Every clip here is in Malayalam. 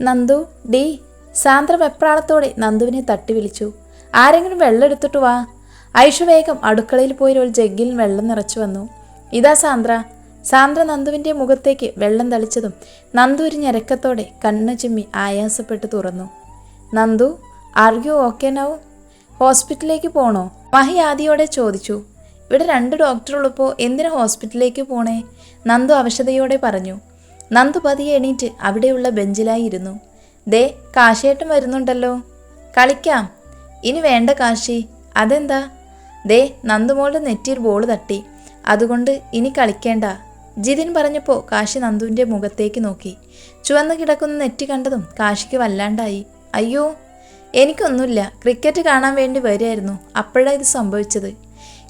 നന്ദു ഡി സാന്ദ്ര വെപ്രാളത്തോടെ നന്ദുവിനെ തട്ടി വിളിച്ചു ആരെങ്കിലും വെള്ളം എടുത്തിട്ട് വാ. ഐഷു വേഗം അടുക്കളയിൽ പോയി ഒരു ജഗ്ഗിൽ വെള്ളം നിറച്ചു വന്നു. ഇതാ സാന്ദ്ര. സാന്ദ്ര നന്ദുവിന്റെ മുഖത്തേക്ക് വെള്ളം തളിച്ചതും നന്ദു ഒരു ഞരക്കത്തോടെ കണ്ണു ചിമ്മി ആയാസപ്പെട്ട് തുറന്നു. Nandu are you okay now ഹോസ്പിറ്റലിലേക്ക് പോണോ? മഹി ആദിയോടെ ചോദിച്ചു. ഇവിടെ രണ്ട് ഡോക്ടറുള്ളപ്പോൾ എന്തിനാ ഹോസ്പിറ്റലിലേക്ക് പോണേ? നന്ദു അവശതയോടെ പറഞ്ഞു. നന്ദു പതിയെ എണീറ്റ് അവിടെയുള്ള ബെഞ്ചിലായി ഇരുന്നു ദേ കാശേട്ടൻ വരുന്നുണ്ടല്ലോ. കളിക്കാം. ഇനി വേണ്ട കാശി. അതെന്താ? ദേ നന്ദുമോളുടെ നെറ്റിയിൽ ബോൾ തട്ടി. അതുകൊണ്ട് ഇനി കളിക്കേണ്ട. ജിതിൻ പറഞ്ഞപ്പോൾ കാശി നന്ദുവിന്റെ മുഖത്തേക്ക് നോക്കി. ചുവന്ന് കിടക്കുന്ന നെറ്റി കണ്ടതും കാശിക്ക് വല്ലാണ്ടായി. അയ്യോ എനിക്കൊന്നുമില്ല. ക്രിക്കറ്റ് കാണാൻ വേണ്ടി വരികയായിരുന്നു. അപ്പോഴാണ് ഇത് സംഭവിച്ചത്.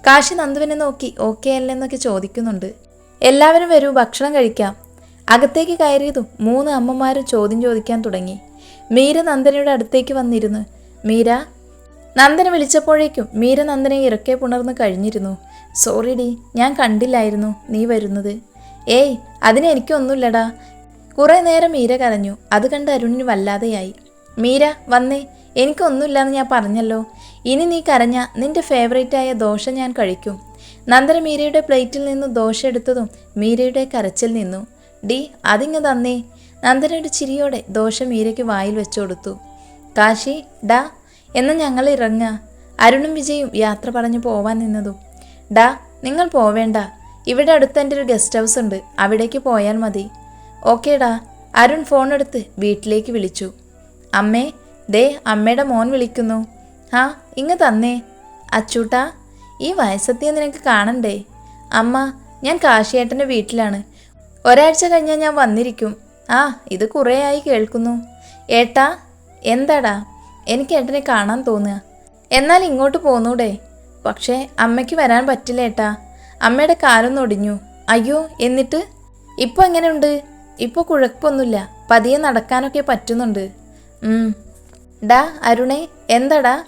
കാശി നന്ദുവിനെ നോക്കി ഓക്കെ അല്ലെന്നൊക്കെ ചോദിക്കുന്നുണ്ട്. എല്ലാവരും വരൂ ഭക്ഷണം കഴിക്കാം. അകത്തേക്ക് കയറിയതും മൂന്ന് അമ്മമാരും ചോദ്യം ചോദിക്കാൻ തുടങ്ങി. മീര നന്ദനയുടെ അടുത്തേക്ക് വന്നിരുന്നു. മീര നന്ദന വിളിച്ചപ്പോഴേക്കും മീര നന്ദനെ ഇറക്കെ പുണർന്ന് കഴിഞ്ഞിരുന്നു. സോറി ഡി ഞാൻ കണ്ടില്ലായിരുന്നു നീ വരുന്നത്. ഏയ് അതിന് എനിക്കൊന്നുമില്ലടാ. കുറേ നേരം മീര കരഞ്ഞു. അത് കണ്ട് അരുണിന് വല്ലാതെയായി. മീര വന്നേ. എനിക്കൊന്നുമില്ലെന്ന് ഞാൻ പറഞ്ഞല്ലോ. ഇനി നീ കരഞ്ഞ നിന്റെ ഫേവറേറ്റായ ദോശ ഞാൻ കഴിക്കും. നന്ദന മീരയുടെ പ്ലേറ്റിൽ നിന്ന് ദോശ എടുത്തതും മീരയുടെ കരച്ചിൽ നിന്നു. ഡി അതിങ്ങ് തന്നേ. നന്ദനയുടെ ചിരിയോടെ ദോശ മീരയ്ക്ക് വായിൽ വെച്ചു കൊടുത്തു. കാശി ഡാ എന്ന് ഞങ്ങൾ ഇറങ്ങ. അരുണും വിജയും യാത്ര പറഞ്ഞു പോവാൻ നിന്നതും. ഡാ നിങ്ങൾ പോവേണ്ട. ഇവിടെ അടുത്ത് എന്റെ ഒരു ഗസ്റ്റ് ഹൗസ് ഉണ്ട്. അവിടേക്ക് പോയാൽ മതി. ഓക്കേടാ അരുൺ ഫോൺ എടുത്ത് വീട്ടിലേക്ക് വിളിച്ചു. അമ്മേ ദേ അമ്മയുടെ മോൻ വിളിക്കുന്നു. ആ ഇങ്ങ് തന്നേ. അച്ചൂട്ടാ ഈ വയസ്സെത്തിയ നിനക്ക് കാണണ്ടേ? അമ്മ ഞാൻ കാശിയേട്ടന്റെ വീട്ടിലാണ്. ഒരാഴ്ച കഴിഞ്ഞാൽ ഞാൻ വന്നിരിക്കും. ആ ഇത് കുറേയായി കേൾക്കുന്നു. ഏട്ടാ എന്താടാ? എനിക്ക് ഏട്ടനെ കാണാൻ തോന്നുക. എന്നാൽ ഇങ്ങോട്ട് പോന്നൂടെ. പക്ഷേ അമ്മയ്ക്ക് വരാൻ പറ്റില്ല ഏട്ടാ. അമ്മയുടെ കാലൊന്ന് ഒടിഞ്ഞു. അയ്യോ എന്നിട്ട്? ഇപ്പോൾ എങ്ങനെയുണ്ട്? ഇപ്പോൾ കുഴപ്പമൊന്നുമില്ല. പതിയെ നടക്കാനൊക്കെ പറ്റുന്നുണ്ട്. ഡാ അരുണേ എന്താടാ?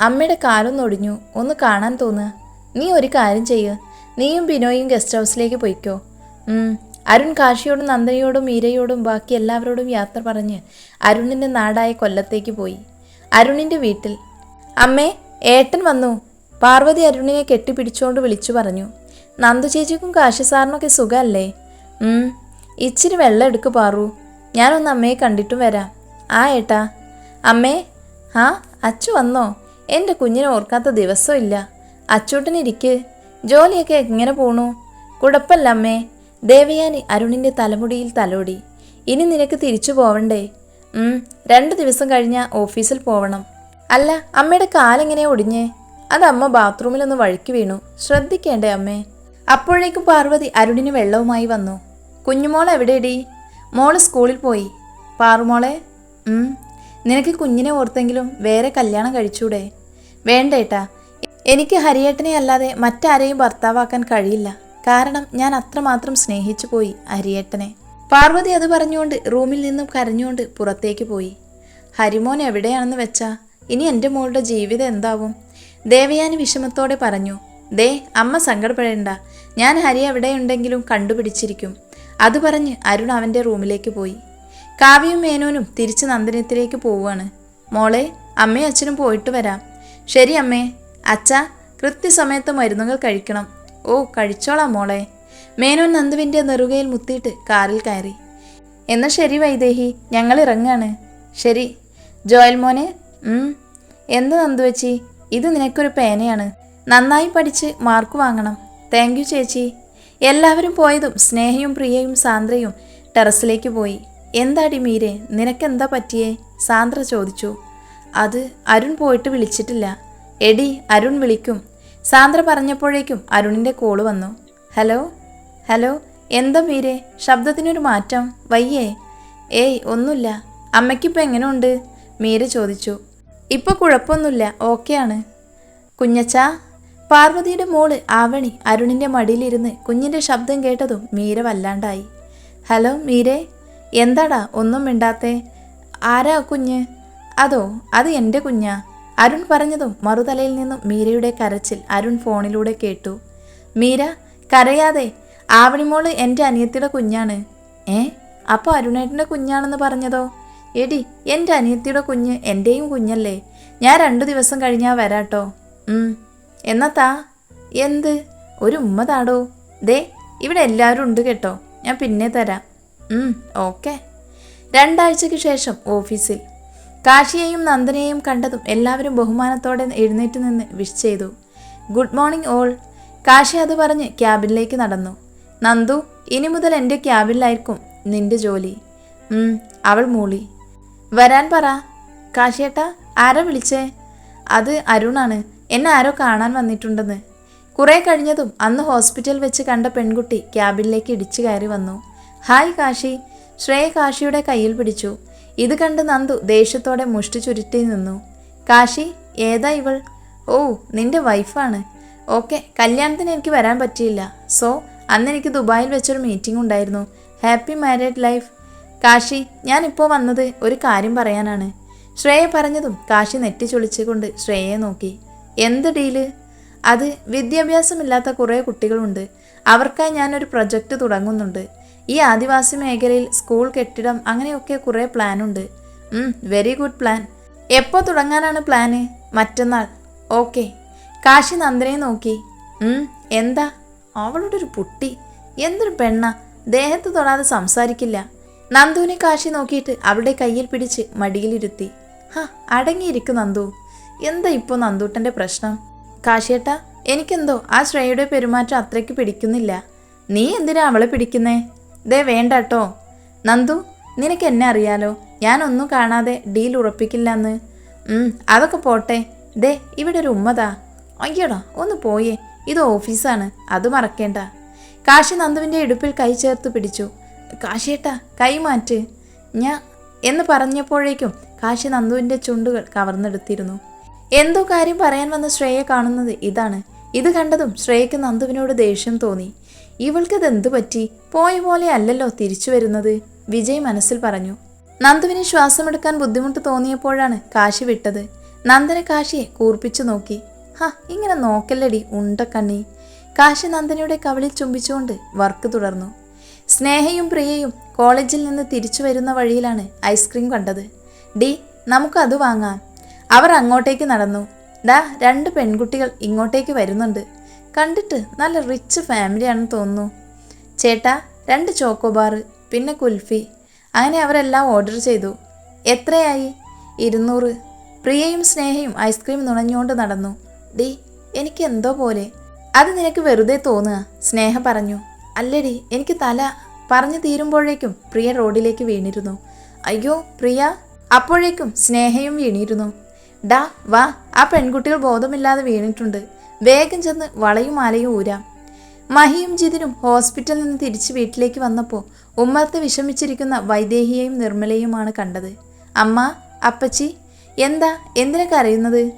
അമ്മയുടെ കാലൊന്ന് ഒടിഞ്ഞു. ഒന്ന് കാണാൻ തോന്നുക. നീ ഒരു കാര്യം ചെയ്യുക നീയും ബിനോയും ഗസ്റ്റ് ഹൗസിലേക്ക് പോയിക്കോ. അരുൺ കാശിയോടും നന്ദനയോടും മീരയോടും ബാക്കി എല്ലാവരോടും യാത്ര പറഞ്ഞ് അരുണിന്റെ നാടായ കൊല്ലത്തേക്ക് പോയി. അരുണിന്റെ വീട്ടിൽ അമ്മേ ഏട്ടൻ വന്നു. പാർവതി അരുണിനെ കെട്ടിപ്പിടിച്ചുകൊണ്ട് വിളിച്ചു പറഞ്ഞു. നന്ദു ചേച്ചിക്കും കാശി സാറിനൊക്കെ സുഖമല്ലേ. ഇച്ചിരി വെള്ളം എടുക്ക് പാറു. ഞാനൊന്ന് അമ്മയെ കണ്ടിട്ടും വരാം. ആ ഏട്ടാ. അമ്മേ ആ അച്ചു വന്നോ? എന്റെ കുഞ്ഞിനെ ഓർക്കാത്ത ദിവസമില്ല. അച്ചൂട്ടനിരിക്ക്. ജോലിയൊക്കെ എങ്ങനെ പോണു? കുഴപ്പമില്ല അമ്മേ. ദേവയാനി അരുണിന്റെ തലമുടിയിൽ തലോടി. ഇനി നിനക്ക് തിരിച്ചു പോവണ്ടേ? രണ്ട് ദിവസം കഴിഞ്ഞ ഓഫീസിൽ പോവണം. അല്ല അമ്മയുടെ കാലെങ്ങനെ ഒടിഞ്ഞേ? അത് അമ്മ ബാത്റൂമിലൊന്ന് വഴുക്കി വീണു. ശ്രദ്ധിക്കേണ്ടേ അമ്മേ? അപ്പോഴേക്കും പാർവതി അരുണിന് വെള്ളവുമായി വന്നു. കുഞ്ഞുമോൾ എവിടെയടി മോൾ സ്കൂളിൽ പോയി. പാറുമോളെ? നിനക്ക് കുഞ്ഞിനെ ഓർത്തെങ്കിലും വേറെ കല്യാണം കഴിച്ചൂടെ? വേണ്ടേട്ടാ. എനിക്ക് ഹരിയേട്ടനെ അല്ലാതെ മറ്റാരെയും ഭർത്താവാക്കാൻ കഴിയില്ല. കാരണം ഞാൻ അത്രമാത്രം സ്നേഹിച്ചു പോയി ഹരിയേട്ടനെ പാർവതി അത് പറഞ്ഞുകൊണ്ട് റൂമിൽ നിന്നും കരഞ്ഞുകൊണ്ട് പുറത്തേക്ക് പോയി. ഹരിമോൻ എവിടെയാണെന്ന് വെച്ചാ ഇനി എന്റെ മോളുടെ ജീവിതം എന്താവും? ദേവയാനി വിഷമത്തോടെ പറഞ്ഞു ദേ അമ്മ സങ്കടപ്പെടേണ്ട. ഞാൻ ഹരി എവിടെയുണ്ടെങ്കിലും കണ്ടുപിടിച്ചിരിക്കും. അത് പറഞ്ഞ് അരുൺ അവന്റെ റൂമിലേക്ക് പോയി. കാവ്യയും മേനോനും തിരിച്ച് നന്ദനത്തിലേക്ക് പോവുകയാണ്. മോളെ അമ്മയും അച്ഛനും പോയിട്ട് വരാം. ശരി അമ്മേ. അച്ഛ കൃത്യസമയത്ത് മരുന്നുകൾ കഴിക്കണം. ഓ കഴിച്ചോളാം മോളെ. മേനോൻ നന്ദുവിന്റെ നെറുകയിൽ മുത്തിയിട്ട് കാറിൽ കയറി. എന്നാൽ ശരി വൈദേഹി ഞങ്ങൾ ഇറങ്ങാണ്. ശരി. ജോയൽ മോനെ. എന്ത് നന്ദു വെച്ചി? ഇത് നിനക്കൊരു പേനയാണ്. നന്നായി പഠിച്ച് മാർക്ക് വാങ്ങണം. താങ്ക് യു ചേച്ചി. എല്ലാവരും പോയതും സ്നേഹയും പ്രിയയും സാന്ദ്രയും ടെറസിലേക്ക് പോയി. എന്താടി മീരെ നിനക്കെന്താ പറ്റിയേ? സാന്ദ്ര ചോദിച്ചു. അത് അരുൺ പോയിട്ട് വിളിച്ചിട്ടില്ല. എടി അരുൺ വിളിക്കും. സാന്ദ്ര പറഞ്ഞപ്പോഴേക്കും അരുണിന്റെ കോൾ വന്നു. ഹലോ ഹലോ എന്താ മീരെ ശബ്ദത്തിനൊരു മാറ്റം. വയ്യേ. ഏയ് ഒന്നുമില്ല. അമ്മയ്ക്കിപ്പോൾ എങ്ങനെയുണ്ട് മീര ചോദിച്ചു. ഇപ്പോൾ കുഴപ്പമൊന്നുമില്ല. ഓക്കെയാണ് കുഞ്ഞച്ച? പാർവതിയുടെ മോൾ ആവണി അരുണിന്റെ മടിയിലിരുന്ന് കുഞ്ഞിന്റെ ശബ്ദം കേട്ടതും മീര വല്ലാണ്ടായി. ഹലോ മീരെ? എന്താടാ? ഒന്നും മിണ്ടാത്തേ? ആരാ കുഞ്ഞ്? അതോ അത് എന്റെ കുഞ്ഞാ. അരുൺ പറഞ്ഞതും മറുതലയിൽ നിന്നും മീരയുടെ കരച്ചിൽ അരുൺ ഫോണിലൂടെ കേട്ടു. മീര കരയാതെ ആവണിമോൾ എന്റെ അനിയത്തിയുടെ കുഞ്ഞാണ്. ഏ? അപ്പോൾ അരുണേട്ടന്റെ കുഞ്ഞാണെന്ന് പറഞ്ഞതോ? എടി എന്റെ അനിയത്തിയുടെ കുഞ്ഞ് എന്റെയും കുഞ്ഞല്ലേ. ഞാൻ രണ്ടു ദിവസം കഴിഞ്ഞാൽ വരാട്ടോ. എന്നാ താ. എന്ത്? ഒരു ഉമ്മ താടോ? ദേ ഇവിടെ എല്ലാവരും ഉണ്ട് കേട്ടോ. ഞാൻ പിന്നെ തരാം. ഓക്കെ. രണ്ടാഴ്ചയ്ക്ക് ശേഷം ഓഫീസിൽ. കാശിയെയും നന്ദനെയും കണ്ടതും എല്ലാവരും ബഹുമാനത്തോടെ എഴുന്നേറ്റ് നിന്ന് വിഷ് ചെയ്തു. ഗുഡ് മോർണിംഗ് ഓൾ കാശി അത് പറഞ്ഞ് ക്യാബിനിലേക്ക് നടന്നു. നന്ദു ഇനി മുതൽ എന്റെ ക്യാബിനിലായിരിക്കും നിന്റെ ജോലി. അവൾ മൂളി. വരാൻ പറ. കാശിയേട്ട ആരാ വിളിച്ചേ? അത് അരുണാണ്. എന്നെ ആരോ കാണാൻ വന്നിട്ടുണ്ടെന്ന്. കുറേ കഴിഞ്ഞതും അന്ന് ഹോസ്പിറ്റൽ വെച്ച് കണ്ട പെൺകുട്ടി ക്യാബിനിലേക്ക് ഇടിച്ചു കയറി വന്നു. ഹായ് കാശി. ശ്രേയ കാശിയുടെ കയ്യിൽ പിടിച്ചു. ഇത് കണ്ട് നന്ദു ദേഷ്യത്തോടെ മുഷ്ടി ചുരുട്ടി നിന്നു. കാശി ഏതാ ഇവൾ? ഓ നിന്റെ വൈഫാണ്. ഓക്കെ കല്യാണത്തിന് എനിക്ക് വരാൻ പറ്റിയില്ല. സോ അന്ന് എനിക്ക് ദുബായിൽ വെച്ചൊരു മീറ്റിംഗ് ഉണ്ടായിരുന്നു. Happy married life. കാശി ഞാനിപ്പോൾ വന്നത് ഒരു കാര്യം പറയാനാണ്. ശ്രേയ പറഞ്ഞതും കാശി നെറ്റി നെറ്റിച്ചൊളിച്ചുകൊണ്ട് ശ്രേയയെ നോക്കി. എന്ത് ഡീൽ? അത് വിദ്യാഭ്യാസമില്ലാത്ത കുറേ കുട്ടികളുണ്ട്. അവർക്കായി ഞാനൊരു പ്രൊജക്റ്റ് തുടങ്ങുന്നുണ്ട്. ഈ ആദിവാസി മേഖലയിൽ സ്കൂൾ കെട്ടിടം അങ്ങനെയൊക്കെ കുറേ പ്ലാനുണ്ട്. വെരി ഗുഡ് പ്ലാൻ എപ്പോൾ തുടങ്ങാനാണ് പ്ലാന് മറ്റന്നാൾ. ഓക്കെ കാശി നന്ദനെ നോക്കി. എന്താ? അവളുടെ ഒരു പുട്ടി. എന്തൊരു പെണ്ണ. ദേഹത്ത് തൊടാതെ സംസാരിക്കില്ല. നന്ദുവിനെ കാശി നോക്കിയിട്ട് അവളുടെ കയ്യിൽ പിടിച്ച് മടിയിലിരുത്തി. ഹ അടങ്ങിയിരിക്കും നന്ദു. എന്താ ഇപ്പോൾ നന്ദൂട്ടന്റെ പ്രശ്നം? കാശിയേട്ടാ എനിക്കെന്തോ ആ ശ്രേയയുടെ പെരുമാറ്റം അത്രയ്ക്ക് പിടിക്കുന്നില്ല. നീ എന്തിനാ അവളെ പിടിക്കുന്നേ? ദേ വേണ്ട കേട്ടോ നന്ദു നിനക്ക് എന്നെ അറിയാലോ? ഞാനൊന്നും കാണാതെ ഡീൽ ഉറപ്പിക്കില്ലെന്ന്. അതൊക്കെ പോട്ടെ. ദേ ഇവിടെ ഒരു ഉമ്മതാ അയ്യടാ ഒന്ന് പോയേ. ഇത് ഓഫീസാണ് അത് മറക്കേണ്ട. കാശി നന്ദുവിന്റെ ഇടുപ്പിൽ കൈ ചേർത്ത് പിടിച്ചു. കാശിയേട്ടാ കൈ മാറ്റ്. ഞാ എന്ന് പറഞ്ഞപ്പോഴേക്കും കാശി നന്ദുവിന്റെ ചുണ്ടുകൾ കവർന്നെടുത്തിരുന്നു. എന്തോ കാര്യം പറയാൻ വന്ന ശ്രേയെ കാണുന്നത് ഇതാണ്. ഇത് കണ്ടതും ശ്രേയക്ക് നന്ദുവിനോട് ദേഷ്യം തോന്നി. ഇവൾക്കിത് എന്തു പറ്റി? പോയ പോലെ അല്ലല്ലോ തിരിച്ചു വരുന്നത്. വിജയ് മനസ്സിൽ പറഞ്ഞു. നന്ദുവിന് ശ്വാസമെടുക്കാൻ ബുദ്ധിമുട്ട് തോന്നിയപ്പോഴാണ് കാശി വിട്ടത്. നന്ദന കാശിയെ കൂർപ്പിച്ചു നോക്കി. ഹ ഇങ്ങനെ നോക്കല്ലടി ഉണ്ടക്കണ്ണി. കാശി നന്ദനയുടെ കവിളിൽ ചുംബിച്ചുകൊണ്ട് വർക്ക് തുടർന്നു. സ്നേഹയും പ്രിയയും കോളേജിൽ നിന്ന് തിരിച്ചു വരുന്ന വഴിയിലാണ് ഐസ്ക്രീം കണ്ടത്. ഡി നമുക്കത് വാങ്ങാം. അവർ അങ്ങോട്ടേക്ക് നടന്നു. ഡാ രണ്ട് പെൺകുട്ടികൾ ഇങ്ങോട്ടേക്ക് വരുന്നുണ്ട്. കണ്ടിട്ട് നല്ല റിച്ച് ഫാമിലിയാണെന്ന് തോന്നുന്നു. ചേട്ടാ രണ്ട് ചോക്കോബാർ പിന്നെ കുൽഫി. അങ്ങനെ അവരെല്ലാം ഓർഡർ ചെയ്തു. എത്രയായി? ഇരുന്നൂറ്. പ്രിയയും സ്നേഹയും ഐസ്ക്രീം നുണഞ്ഞുകൊണ്ട് നടന്നു. ഡി എനിക്ക് എന്തോ പോലെ. അത് നിനക്ക് വെറുതെ തോന്നുക സ്നേഹ പറഞ്ഞു. അല്ലടി എനിക്ക് തല പറഞ്ഞു തീരുമ്പോഴേക്കും പ്രിയ റോഡിലേക്ക് വീണിരുന്നു. അയ്യോ പ്രിയ. അപ്പോഴേക്കും സ്നേഹയും വീണിരുന്നു. ഡാ വാ. ആ പെൺകുട്ടികൾ ബോധമില്ലാതെ വീണിട്ടുണ്ട്. വേഗം ചെന്ന് വളയും മാലയും ഊരാം. മഹിയും ജിതിനും ഹോസ്പിറ്റലിൽ നിന്ന് തിരിച്ച് വീട്ടിലേക്ക് വന്നപ്പോൾ ഉമ്മർത്ത് വിഷമിച്ചിരിക്കുന്ന വൈദേഹിയെയും നിർമ്മലയുമാണ് കണ്ടത്. അമ്മ അപ്പച്ചി എന്താ എന്തിനാ കരയുന്നത്?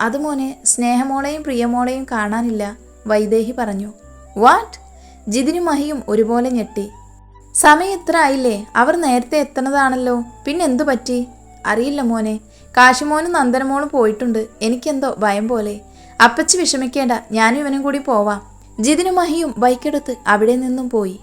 അത് മോനെ സ്നേഹമോളെയും പ്രിയമോളെയും കാണാനില്ല വൈദേഹി പറഞ്ഞു. വാട്ട് ജിതിനും മഹിയും ഒരുപോലെ ഞെട്ടി. സമയം ഇത്ര ആയില്ലേ? അവർ നേരത്തെ എത്തണതാണല്ലോ. പിന്നെ എന്തു പറ്റി? അറിയില്ല മോനെ. കാശിമോനും നന്ദനമോളും പോയിട്ടുണ്ട്. എനിക്കെന്തോ ഭയം പോലെ. അപ്പച്ചി വിഷമിക്കേണ്ട ഞാനും ഇവനും കൂടി പോവാം. ജിതിനും മഹിയും ബൈക്കെടുത്ത് അവിടെ നിന്നും പോയി.